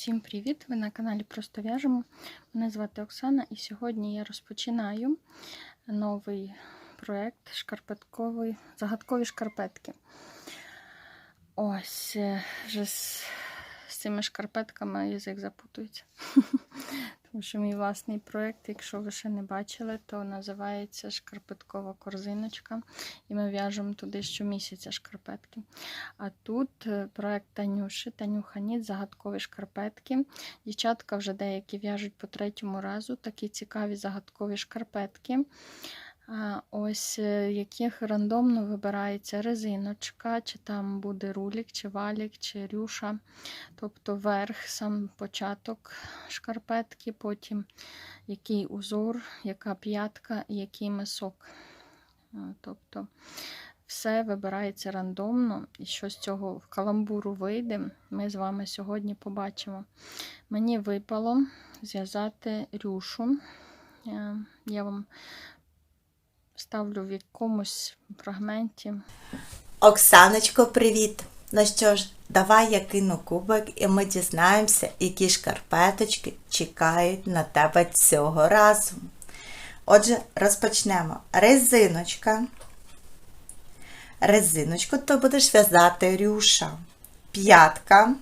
Всім привіт! Ви на каналі Просто В'яжемо. Мене звати Оксана і сьогодні я розпочинаю новий проєкт шкарпетковий, загадкові шкарпетки. Ось е, вже з, цими шкарпетками язик запутується. Тому що мій власний проєкт, якщо ви ще не бачили, то називається Шкарпеткова корзиночка. І ми в'яжемо туди щомісяця шкарпетки. А тут е, проект Танюші, Танюха Ніт, загадкові шкарпетки. Дівчатка вже деякі в'яжуть по третьому разу такі цікаві загадкові шкарпетки. Ось е, яких рандомно вибирається резиночка, чи там буде рулік, чи валік, чи рюша. Тобто верх, сам початок шкарпетки, потім який узор, яка п'ятка який мисок. Тобто все вибирається рандомно, і що з цього в каламбуру вийде, ми з вами сьогодні побачимо. Мені випало зв'язати рюшу. Е, Я вам ставлю в якомусь фрагменті. Оксаночко, привіт! Ну що ж, давай я кину кубик і ми дізнаємося, які шкарпеточки чекають на тебе цього разу. Отже, розпочнемо. Резиночка. Резиночку ти будеш в'язати рюша. П'ятка.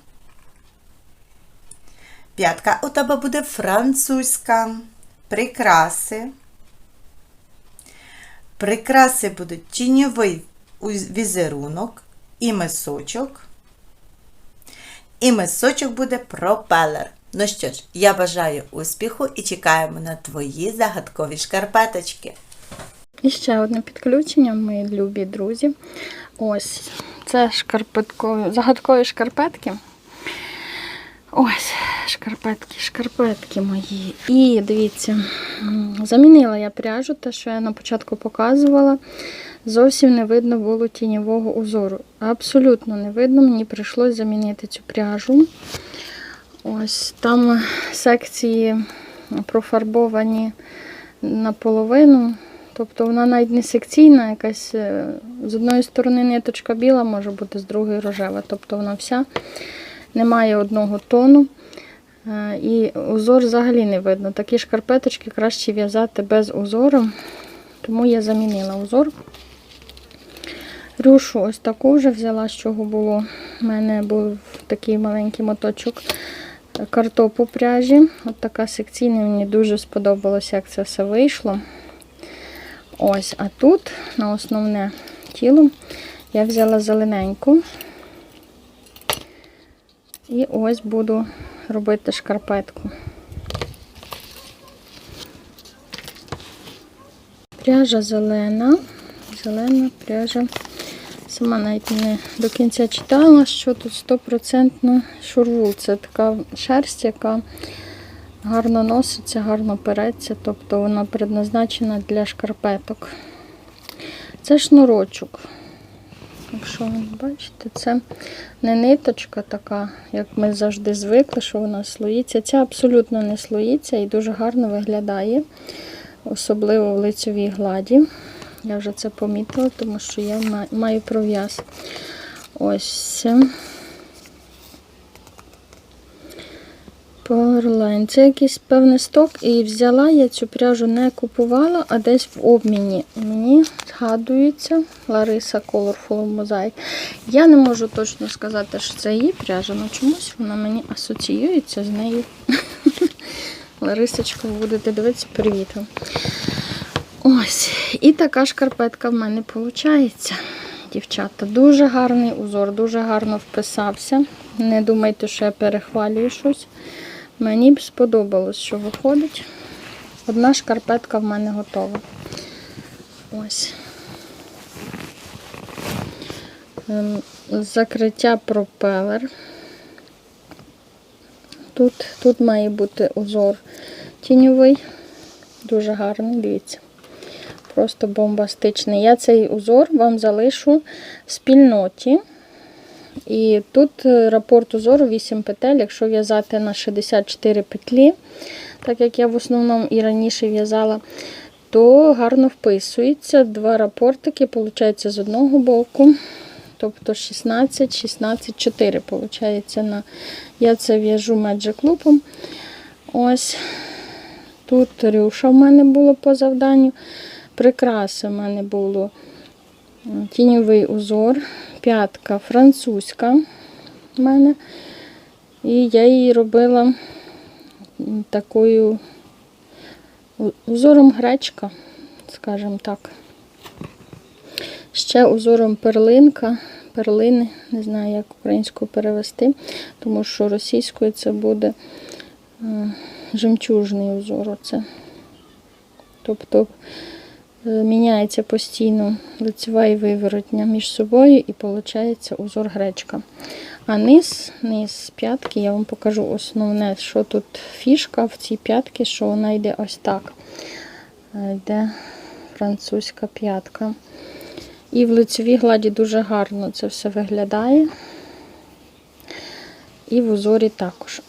П'ятка у тебе буде французька. Прикраси. Прикраси будуть тіньовий візерунок і мисочок. І мисочок буде пропелер. Ну що ж, я бажаю успіху і чекаємо на твої загадкові шкарпеточки. І ще одне підключення, мої любі друзі. Ось, це шкарпеткові, загадкові шкарпетки. Ось, шкарпетки, шкарпетки мої. І дивіться, замінила я пряжу, те, що я на початку показувала. Зовсім не видно було тіньового узору. Абсолютно не видно, мені прийшлось замінити цю пряжу. Ось там секції профарбовані наполовину. Тобто вона навіть не секційна, якась е, з одної сторони ниточка біла, може бути з другої рожева. Тобто вона вся немає одного тону. Е, І узор взагалі не видно. Такі шкарпеточки краще в'язати без узору, тому я замінила узор. Рюшу ось таку вже взяла, з чого було. У мене був такий маленький моточок картопу пряжі. От така секційна, мені дуже сподобалося, як це все вийшло. Ось, а тут на основне тіло я взяла зелененьку. І ось буду робити шкарпетку. Пряжа зелена, зелена пряжа. Сама навіть не до кінця читала, що тут стопроцентно шурвул. Це така шерсть, яка гарно носиться, гарно переться, тобто вона предназначена для шкарпеток. Це шнурочок. Якщо ви бачите, це не ниточка така, як ми завжди звикли, що вона слоїться. Ця абсолютно не слоїться і дуже гарно виглядає, особливо в лицевій гладі. Я вже це помітила, тому що я маю пров'яз. Ось. Powerline. Це якийсь певний сток, і взяла я цю пряжу не купувала, а десь в обміні. Мені згадується Лариса Colorful Mosaic. Я не можу точно сказати, що це її пряжа, але чомусь вона мені асоціюється з нею. Ларисочка, будете дивитися, привіт. Ось. І така шкарпетка в мене виходить. Дівчата, дуже гарний узор, дуже гарно вписався. Не думайте, що я перехвалюю щось. Мені б сподобалось, що виходить. Одна шкарпетка в мене готова. Ось. Ем, Закриття пропелер. Тут, тут має бути узор тіньовий. Дуже гарний, дивіться. Просто бомбастичний. Я цей узор вам залишу в спільноті. І тут е, рапорт узору 8 петель, якщо в'язати на 64 петлі, так як я в основному і раніше в'язала, то гарно вписується. Два рапортики, виходить, з одного боку тобто 16, 16, 4, виходить. На... Я це в'яжу Magic Loop. Ось тут рюша в мене було по завданню. Прикраси в мене було тіньовий узор, п'ятка французька в мене. І я її робила такою узором гречка, скажімо так. Ще узором перлинка, перлини, не знаю, як українською перевести, тому що російською це буде е, жемчужний узор. Оце. Тобто міняється постійно лицева і виворотня між собою і виходить узор гречка. А низ, низ п'ятки, я вам покажу основне, що тут фішка в цій п'ятці, що вона йде ось так. Е, Йде французька п'ятка. І в лицевій гладі дуже гарно це все виглядає. І в узорі також.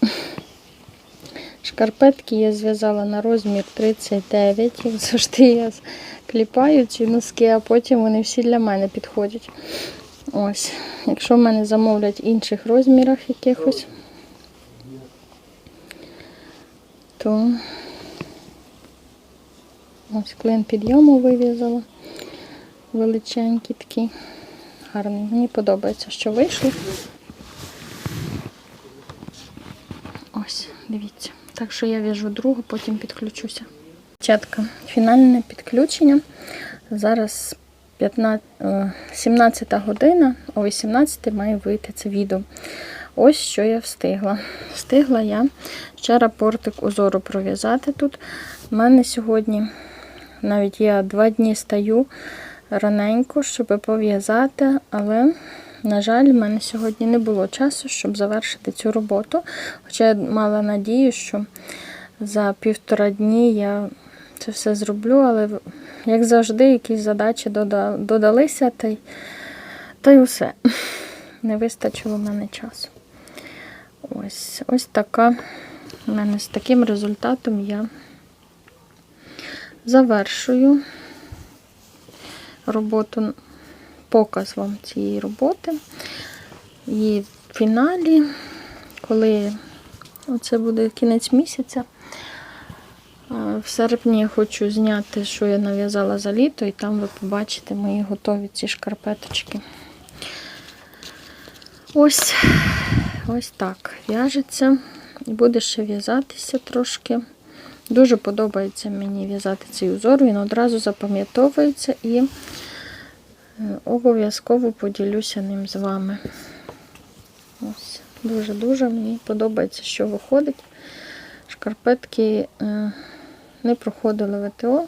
Шкарпетки я зв'язала на розмір 39. Як завжди я кліпаю ці носки, а потім вони всі для мене підходять. Ось. Якщо в мене замовлять в інших розмірах якихось, то ось клин підйому вив'язала. Величенький такий. Гарний. Мені подобається, що вийшло. Ось, дивіться. Так що я в'яжу другу, потім підключуся. Дівчатка, фінальне підключення. Зараз 15, е, 17 година, о 18 має вийти це відео. Ось що я встигла. Встигла я ще рапортик узору пров'язати тут. У мене сьогодні навіть я два дні стаю раненько, щоб пов'язати, але, на жаль, в мене сьогодні не було часу, щоб завершити цю роботу. Хоча я мала надію, що за півтора дні я це все зроблю, але, як завжди, якісь задачі додалися, та й, та й усе. Не вистачило в мене часу. Ось, ось така. У мене з таким результатом я завершую роботу, показ вам цієї роботи. І в фіналі, коли це буде кінець місяця, в серпні я хочу зняти, що я нав'язала за літо, і там ви побачите мої готові ці шкарпеточки. Ось, ось так в'яжеться. Буде ще в'язатися трошки. Дуже подобається мені в'язати цей узор, він одразу запам'ятовується і е, обов'язково поділюся ним з вами. Дуже-дуже мені подобається, що виходить. Шкарпетки е, не проходили ВТО,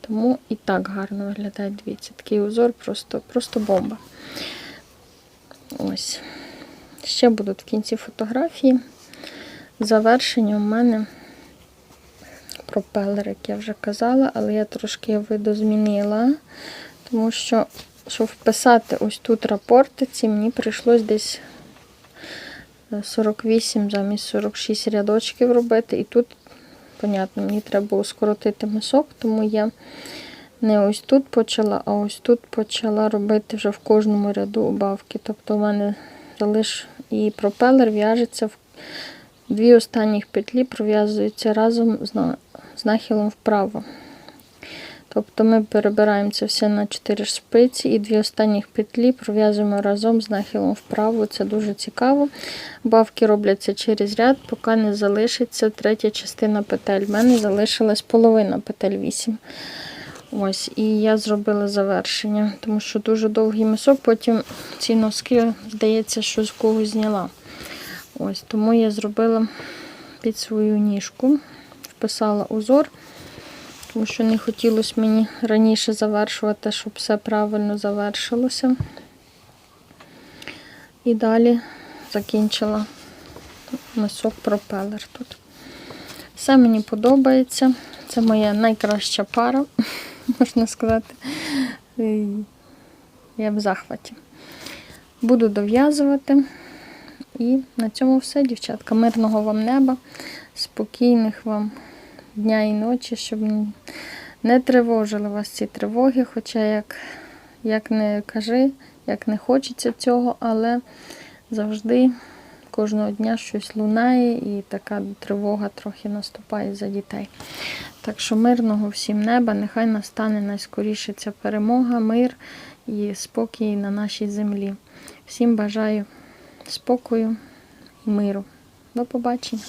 тому і так гарно виглядає. Дивіться, такий узор просто, просто бомба. Ось. Ще будуть в кінці фотографії. Завершення у мене пропелер, як я вже казала, але я трошки видозмінила, тому що, щоб вписати ось тут рапортиці, мені прийшлось десь 48 замість 46 рядочків робити. І тут, понятно, мені треба скоротити мисок, тому я не ось тут почала, а ось тут почала робити вже в кожному ряду убавки. Тобто у мене залиш і пропелер в'яжеться в дві останніх петлі пров'язуються разом з нахилом вправо. Тобто ми перебираємо це все на 4 шпиці і дві останніх петлі пров'язуємо разом з нахилом вправо. Це дуже цікаво. Бавки робляться через ряд, поки не залишиться третя частина петель. У мене залишилась половина петель 8. Ось, і я зробила завершення, тому що дуже довгий мисок, потім ці носки, здається, що з когось зняла. Ось, тому я зробила під свою ніжку, вписала узор, тому що не хотілося мені раніше завершувати, щоб все правильно завершилося. І далі закінчила мисок пропелер тут. Все мені подобається. Це моя найкраща пара, можна сказати. Я в захваті. Буду дов'язувати. І на цьому все, дівчатка. Мирного вам неба, спокійних вам дня і ночі, щоб не тривожили вас ці тривоги. Хоча, як, як не кажи, як не хочеться цього, але завжди кожного дня щось лунає і така тривога трохи наступає за дітей. Так що мирного всім неба, нехай настане найскоріше ця перемога, мир і спокій на нашій землі. Всім бажаю спокою і миру. До побачення.